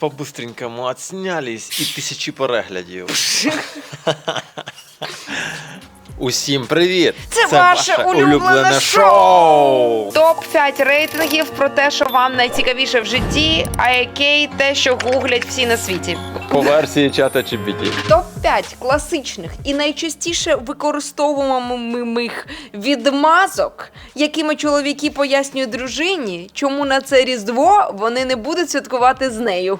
по-быстренькому отснялись і тисячі переглядів. Усім привіт! Це ваше улюблене шоу! Топ 5 рейтингів про те, що вам найцікавіше в житті, а яке те, що гуглять всі на світі. По версії чата GPT. Топ 5 класичних і найчастіше використовуваних відмазок, якими чоловіки пояснюють дружині, чому на це різдво вони не будуть святкувати з нею,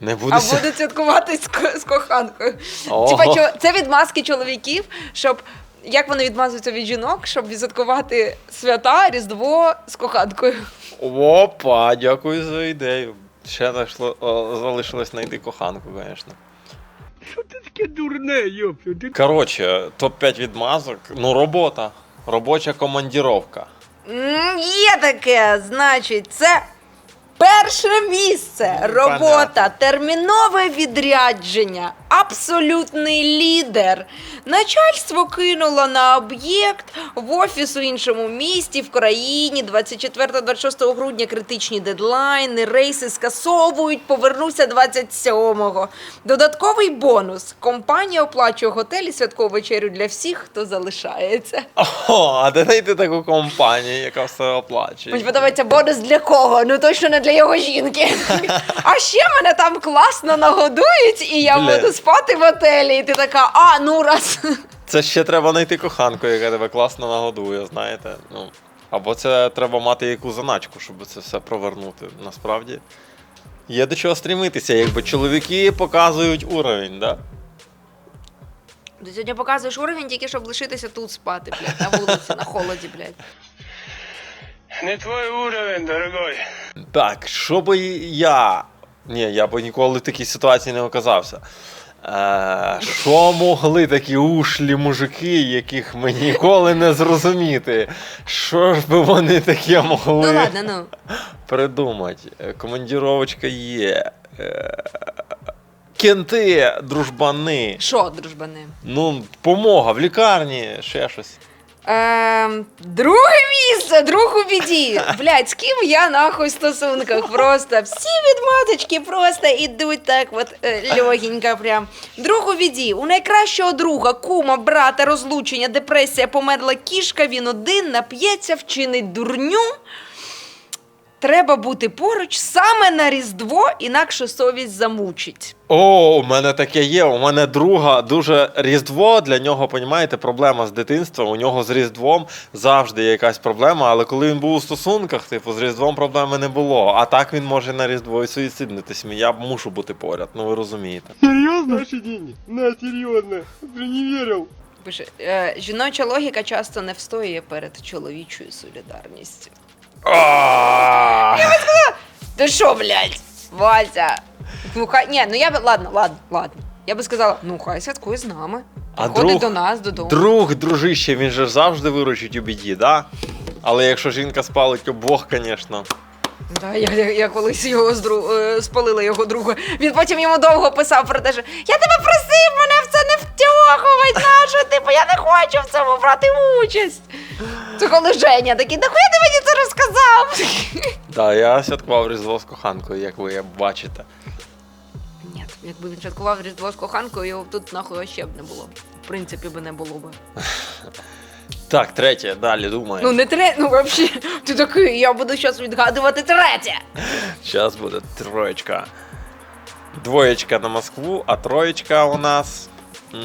Не а будуть святкувати з, ко- з коханкою. Ого. Типа, чо- це відмазки чоловіків, щоб. Як вони відмазуються від жінок, щоб відсвяткувати свята Різдво з коханкою? Опа, дякую за ідею. Ще знайшло, о, залишилось знайти коханку, звісно. Що ти таке дурне, йопю? Ти Коротше, топ-5 відмазок. Ну, робота. Робоча командіровка. М, Є таке, значить, це перше місце. Робота, Понятно. термінове відрядження, абсолютний лідер. Начальство кинуло на об'єкт в офіс у іншому місті, в країні. 24-26 грудня критичні дедлайни, рейси скасовують, повернуся 27-го. Додатковий бонус. Компанія оплачує готель і святкову вечерю для всіх, хто залишається. О, а де знайти таку компанію, яка все оплачує? Мені подобається бонус для кого? Ну точно не для його жінки. А ще мене там класно нагодують, і я Бля. буду спати в готелі. І ти така, а ну раз. Це ще треба знайти коханку, яка тебе класно нагодує, знаєте. Ну, або це треба мати яку заначку, щоб це все провернути. Насправді. Є до чого стрімитися, якби чоловіки показують уровень, да? Ти сьогодні показуєш уровень, тільки щоб лишитися тут спати, блядь, на вулиці, на холоді, блядь. Не твій уровень, дорогой. Так, що би я. Ні, я би ніколи в такій ситуації не оказався. Е, що могли такі ушлі мужики, яких ми ніколи не зрозуміти? Що ж би вони таке могли? Ну ладно, ну. придумати. Е, Командіровочка є. Е, Кенти, дружбани. Що, дружбани? Ну, помога в лікарні, ще щось. Ем, друге місце, друг у біді. Блядь, з ким я нахуй в стосунках? Просто всі відматочки просто ідуть так от е, легенько прям. Друг у біді. У найкращого друга, кума, брата, розлучення, депресія, померла кішка, він один, нап'ється, вчинить дурню. Треба бути поруч саме на Різдво, інакше совість замучить. О, у мене таке є. У мене друга дуже Різдво. Для нього, понімаєте, проблема з дитинства. У нього з Різдвом завжди є якась проблема, але коли він був у стосунках, типу, з Різдвом проблеми не було. А так він може на Різдво і суїциднитись. Я мушу бути поряд, ну ви розумієте. Серйозно? Наші деньги? На, серйозно. Ти не вірив. Е, жіноча логіка часто не встоює перед чоловічою солідарністю. А! Ти що, блядь, Вася? Ну хай. Ні, ну я би. Ладно, ладно, ладно. Я би сказала, ну хай святкує з нами. А Приходить друг- до нас додому. Друг, дружище, він же ж завжди виручить у біді, да? Але якщо жінка спалить обох, звісно. Да, я, я, я колись його здру, е, спалила його друга. Він потім йому довго писав про те, що я тебе просив мене в це не втягувати, нащо? Типу, я не хочу в цьому брати участь. Це коли Женя такий, нахуя ти мені це розказав? Так, я святкував Різдво з коханкою, як ви бачите. Ні, якби він святкував Різдво з коханкою, його б тут нахуй ще б не було. В принципі, би не було б. Так, третє, далі думаю. Ну не третє, ну взагалі, ти такий, я буду зараз відгадувати третє. Зараз буде троєчка. Двоєчка на Москву, а троєчка у нас. м,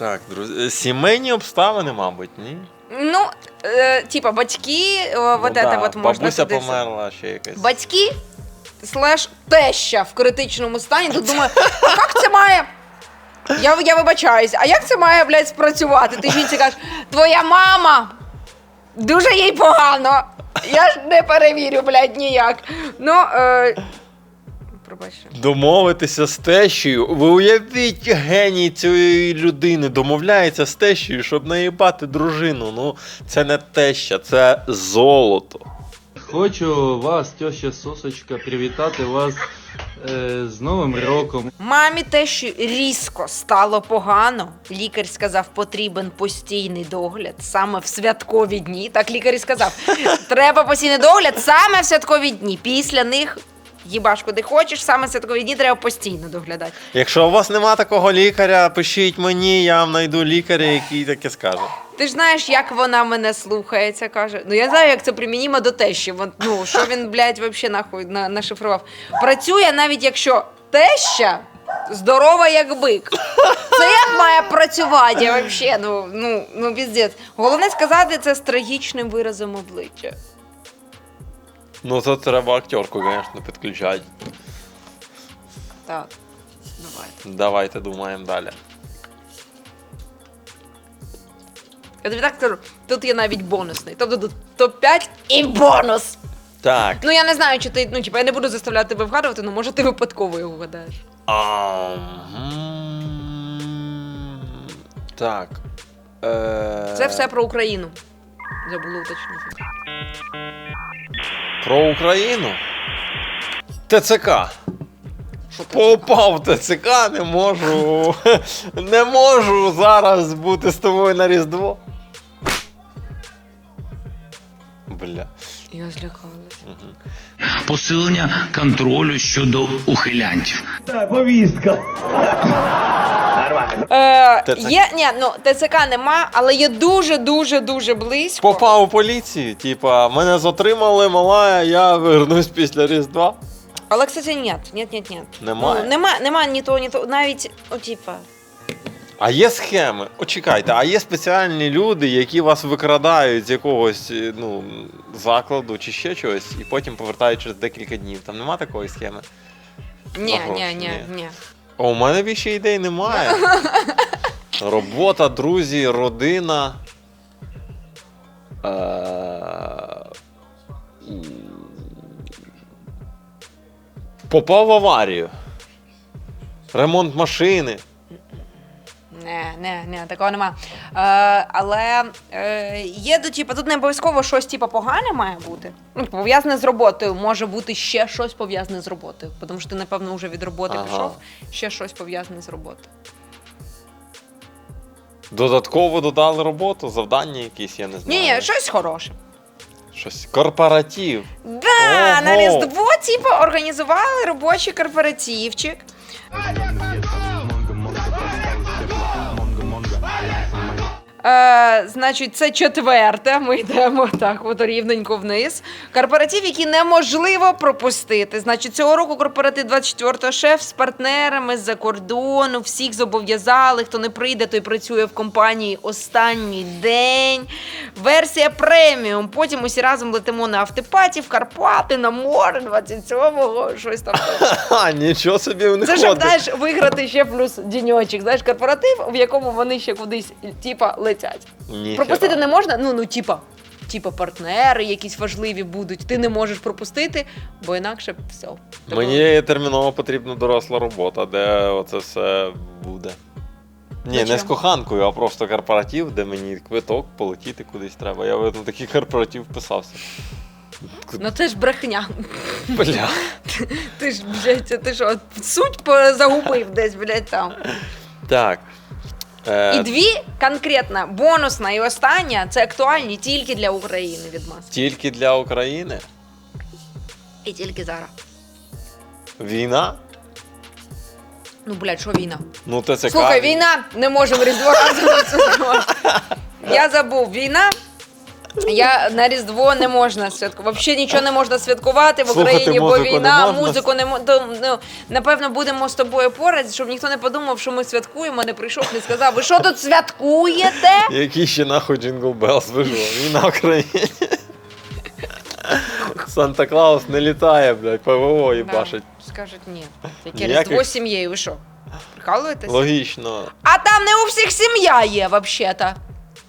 Так, друзі. Сімейні обставини, мабуть, ні? Ну, е, типа, батьки, е, вот Ну это да, вот можна Бабуся туди все. померла, ще якась. Батьки слеш теща в критичному стані. Тут думаю, як це має. Я, я вибачаюсь, а як це має, блядь, спрацювати? Ти жінці кажеш, твоя мама дуже їй погано. Я ж не перевірю, блядь, ніяк. Ну, е... пробачте. Домовитися з тещею. Ви уявіть геній цієї людини. Домовляється з тещею, щоб наїбати дружину. Ну, це не теща, це золото. Хочу вас, теща Сосочка, привітати вас е, з Новим роком. Мамі те, що різко стало погано. Лікар сказав, потрібен постійний догляд саме в святкові дні. Так лікар і сказав. Треба постійний догляд саме в святкові дні. Після них їбаш куди хочеш, саме святкові дні треба постійно доглядати. Якщо у вас нема такого лікаря, пишіть мені, я вам знайду лікаря, який таке скаже. Ти ж знаєш, як вона мене слухається, каже. Ну я знаю, як це примінімо до тещі. Вон, Ну, що він, блядь, вообще нахуй на, нашифрував. Працює навіть якщо теща здорова як бик. Це як має працювати? Я вообще, ну, ну, ну, піздець. Головне сказати це з трагічним виразом обличчя. Ну, то треба актерку, звісно, підключати. Так. Давайте. Давайте думаємо далі. Я тобі так скажу, тут є навіть бонусний. Тобто тут топ-5 і бонус. Так. Ну я не знаю, чи ти. Ну, типа, я не буду заставляти тебе вгадувати, ну може ти випадково його вгадаєш. Ам, Так. Е, Це все про Україну. Забула уточнити. Про Україну. ТЦК. Попав ТЦК, не можу. Не можу зараз бути з тобою на Різдво. Бля. Я злякалася. посилення контролю щодо ухилянтів. Да, повістка. Е, ТЦК. є, ні, ну ТЦК нема, але є дуже, дуже, дуже близько. Попав у поліцію, типа, мене затримали, мала, я вернусь після Різдва. Але, кстати, ні, ні, ні, ні. Немає? Ну, нема, нема ні того, ні того. Навіть, о, типа. А є схеми. О, чекайте, а є спеціальні люди, які вас викрадають з якогось е, ну, закладу чи ще чогось, і потім повертають через декілька днів. Там нема такої схеми. Ні, ні, ні, ні. ні. О, у мене більше ідей немає. Робота, друзі, родина. Е, Попав в аварію. Ремонт машини. Не, не, не, такого нема. Е, але е, є до типу, тут не обов'язково щось типу, погане має бути. Ну, пов'язане з роботою. Може бути ще щось пов'язане з роботою. Тому що ти, напевно, вже від роботи Ага. пішов, ще щось пов'язане з роботою. Додатково додали роботу, завдання якісь, я не знаю. Ні, ні, щось хороше. Щось. Корпоратив. Да, на Різдво, типу, організували робочий корпоративчик. Е, значить, це четверте. Ми йдемо так, от рівненько вниз. Корпоратив, який неможливо пропустити. Значить, цього року корпоратив 24 шеф з партнерами з-за кордону. Всіх зобов'язали. Хто не прийде, той працює в компанії останній день. Версія преміум. Потім усі разом летимо на автопаті в Карпати, на море 27-го, щось там. Ха, нічого собі в них Це щоб ходить. знаєш, виграти ще плюс діньочок. Знаєш, корпоратив, в якому вони ще кудись типа летять. Ніхера. Пропустити не можна. Ну ну, типа, типа партнери якісь важливі будуть. Ти не можеш пропустити, бо інакше все. Тому- Мені терміново потрібна доросла робота, де оце все буде. Ні, Зачем? не з коханкою, а просто корпоратив, де мені квиток полетіти кудись треба. Я в такий корпоратив вписався. Ну це ж брехня. Бля. Ти ж, блядь, ти що, суть по- загубив десь, блядь, там. Так. Е, І дві конкретно бонусна і остання це актуальні тільки для України від нас. Тільки для України. І тільки зараз. Війна. Ну, блядь, що війна? Ну, ТЦК. Слухай, війна, не можемо Різдво разом. Я забув, війна. Я на Різдво не можна святкувати. Взагалі нічого не можна святкувати в Слухати Україні, бо музику не війна, можна. музику не можна. Ну, напевно, будемо з тобою поряд, щоб ніхто не подумав, що ми святкуємо, не прийшов, не сказав, ви що тут святкуєте? Який ще нахуй Джингл Белс вижив? Війна в країні. Санта Клаус не літає, блядь, ПВО і башить. Скажуть ні. Яке Ніяких- Різдво з сім'єю, ви що? Прикалуєтесь? Логічно. А там не у всіх сім'я є, взагалі-то.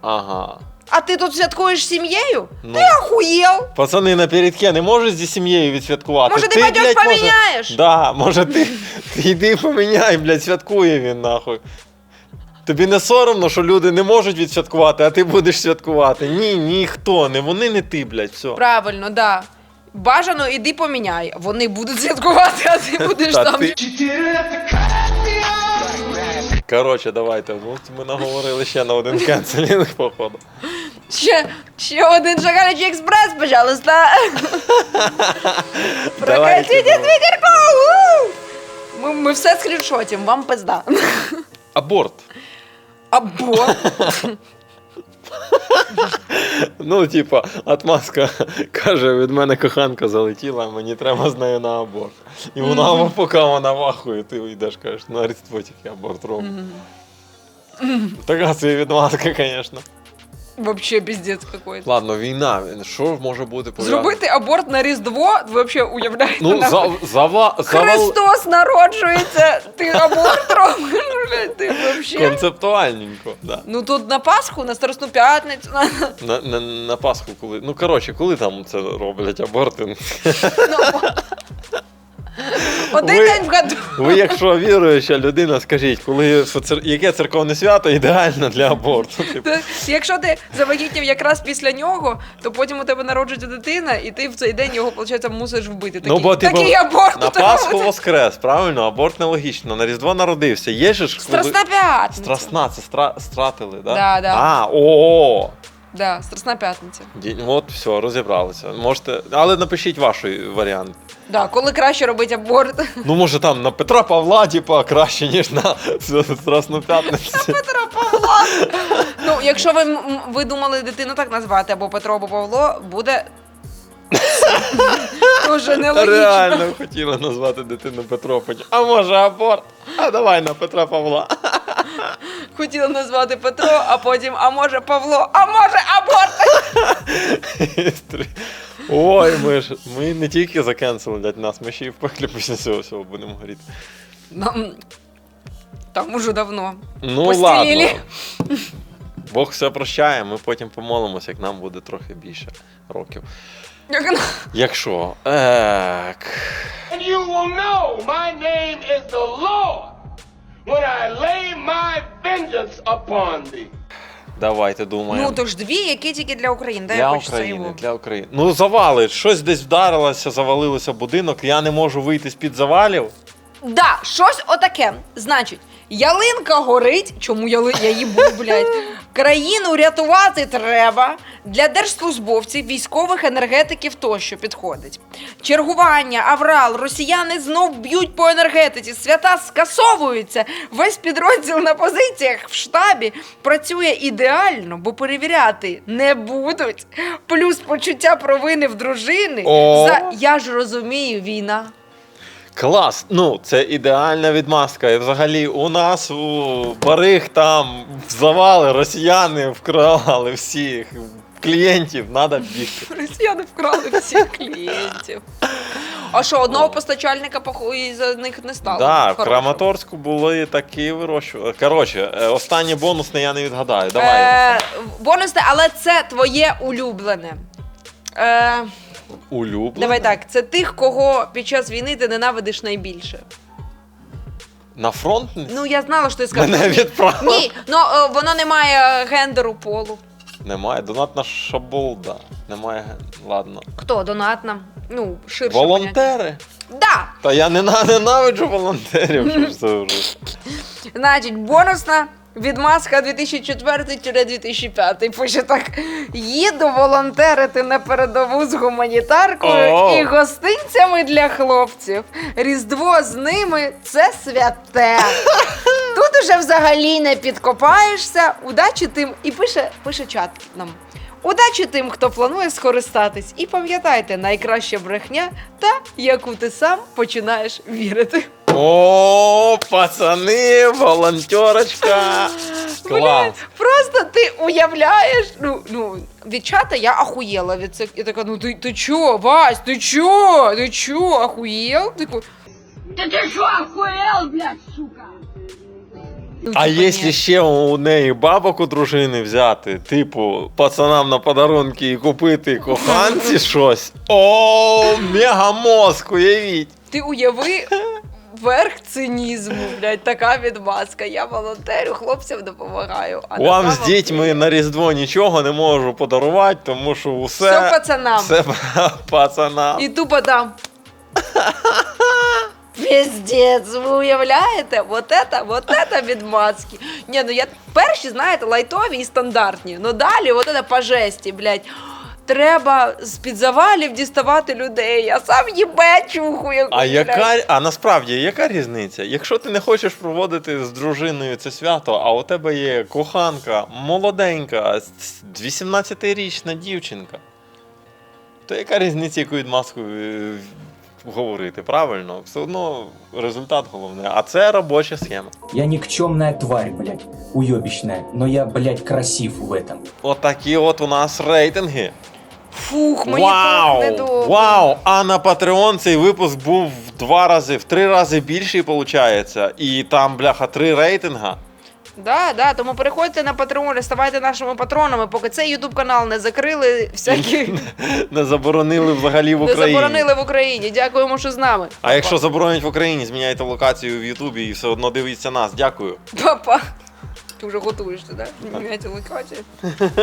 Ага. А ти тут святкуєш з сім'єю? Ну. Ти охуєв? Пацани на передке не можуть зі сім'єю відсвяткувати. Може, ти батьок блядь, може- поміняєш? Да, може ти, ти йди поміняй, блядь, святкує він нахуй. Тобі не соромно, що люди не можуть відсвяткувати, а ти будеш святкувати. Ні, ніхто, не вони, не ти, блядь, все. Правильно, да. Бажано, іди поміняй. Вони будуть святкувати, а ти будеш Та там. ти- Коротше, давайте. Ну, ми наговорили ще на один кенселінг, походу. Ще, ще один шагалячий експрес, пожалуйста. Прокатіть вітерку! Ми, ми все скріншотім, вам пизда. Аборт. Або Ну, типа, отмазка каже, від мене коханка залетіла, мені треба з нею на аборт. І вона, поки вона вахує, ти йдеш, кажеш, на різдво тільки аборт робить. Така собі відмазка, звісно. Вообще піздець какой-то. Ладно, війна. Що може бути пов'язано? Зробити аборт на Різдво, ви взагалі уявляєте? Ну, нахуй? за, зава, завал... Христос народжується, ти аборт робиш, блядь, ти вообще. концептуальненько. Да. Ну тут на Пасху, на Страсну п'ятницю. на- На, на, на Пасху, коли. Ну, коротше, коли там це роблять аборти? Один Ви- день в году. Ви, якщо віруюча людина, скажіть, коли яке церковне свято ідеально для аборту? Типу, якщо ти завагітів якраз після нього, то потім у тебе народжується дитина, і ти в цей день його, виходить, мусиш вбити. Такий, Ну, бо ти такий бо- аборт. На Пасху воскрес, правильно, аборт нелогічно. На Різдво народився. Є ж коли... Страсна п'ятниця. Страсна, це стра... стратили, да? Да, да. А, о, Да, Страсна п'ятниця. От, все, розібралися. Можете. Але напишіть ваш варіант. Да, коли краще робити аборт. Ну, може, там на Петра Павла, типа, краще, ніж на Страсну п'ятницю. Петра Павла. Ну, якщо ви, м- м- ви думали дитину так назвати, або Петро, або Павло, буде. Дуже нелогічно. Реально хотіла назвати дитину Петро, потім, А може аборт? А давай на Петра Павла. Хотіла назвати Петро, а потім, а може Павло, а може аборт. Ой, ми ж ми не тільки закенселять нас, ми ще й в пеклі після цього всього будемо горіти. Нам... Там уже давно. Ну Постелили. ладно. Бог все прощає, ми потім помолимося, як нам буде трохи більше років. Як Якщо. Ек. And you will know my name is the Lord when I lay my vengeance upon thee. Давайте думаємо. Ну, то ж дві, які тільки для України. Дай для хочу України, його. для України. Ну, завали. Щось десь вдарилося, завалилося будинок. Я не можу вийти з-під завалів. Да, щось отаке. Значить, ялинка горить. Чому яли... я їбу, блядь? Країну рятувати треба. Для держслужбовців, військових, енергетиків тощо підходить. Чергування, аврал, росіяни знов б'ють по енергетиці, свята скасовуються. Весь підрозділ на позиціях в штабі працює ідеально, бо перевіряти не будуть. Плюс почуття провини в дружини. О. За я ж розумію, війна. Клас! Ну, це ідеальна відмазка. І взагалі у нас у барих там завали, росіяни вкрали всіх клієнтів, треба бігти. Росіяни вкрали всіх клієнтів. А що, одного постачальника похуй за них не стало? Так, в Краматорську були такі вирощували. Коротше, е, останнє бонусне я не відгадаю. Давай. Е, бонусне, але це твоє улюблене. Е, Улюблене? давай так, це тих, кого під час війни ти ненавидиш найбільше. На фронт? Ну, я знала, що ти скажеш. Мене відправили. Ні, ну е, воно не має гендеру полу. Немає. Донат на шабол. Немає. ген- Ладно. Хто донатна? Ну, ширше. поняття. Волонтери. Да. Та я не ненавиджу волонтерів. Що ж це вже? Значить, бонусна відмазка 2004-2005. Пише так: їду волонтерити на передову з гуманітаркою О. і гостинцями для хлопців. Різдво з ними це святе. Тут уже взагалі не підкопаєшся. Удачі тим. І пише, пише чат нам. Удачі тим, хто планує скористатись. І пам'ятайте, найкраща брехня та яку ти сам починаєш вірити. О, пацани, волонтерочка. Клас. Бля, просто ти уявляєш, ну, ну, від чата я ахуєла від цих. Я така, ну ти, ти чо, Вась, ти чо? Ти чо, ахуєл? Типу, Да ты что, охуел, блядь, сука? ну, А типу, якщо ще у неї бабок у дружини взяти, типу, пацанам на подарунки і купити коханці щось. О, мегамозк, уявіть. Ти уяви верх цинізму, блядь, така відмазка. Я волонтерю, хлопцям допомагаю. А Вам з на самом дітьми деле на Різдво нічого не можу подарувати, тому що усе. Все пацанам. Все пацанам. І тупо там. Пиздец. піздець, ви уявляєте? Вот это, вот это відмазки. Ні, ну я перші, знаєте, лайтові і стандартні. Ну далі, вот это по жесті, блядь. Треба з-під завалів діставати людей, а сам їбе чуху А яка а насправді яка різниця? Якщо ти не хочеш проводити з дружиною це свято, а у тебе є коханка, молоденька, с- 18-річна дівчинка, то яка різниця, яку відмазку е, говорити? Правильно, все одно результат головне. А це робоча схема. Я никчемная тварь, блядь, уебищная, но я, блядь, красив в этом. Отакі от у нас рейтинги. Фух, мені так недобре. Вау! Вау! А на Patreon цей випуск був в два рази, в три рази більший, виходить. І там, бляха, три рейтинга. Да, да, тому переходьте на Patreon, ставайте нашими патронами, поки цей YouTube канал не закрили, всякі Не заборонили взагалі в не Україні. заборонили в Україні. Дякуємо, що з нами. А якщо заборонять в Україні, зміняйте локацію в Ютубі і все одно дивіться нас. Дякую. Папа. Ти вже готуєшся, да? Міняти локацію.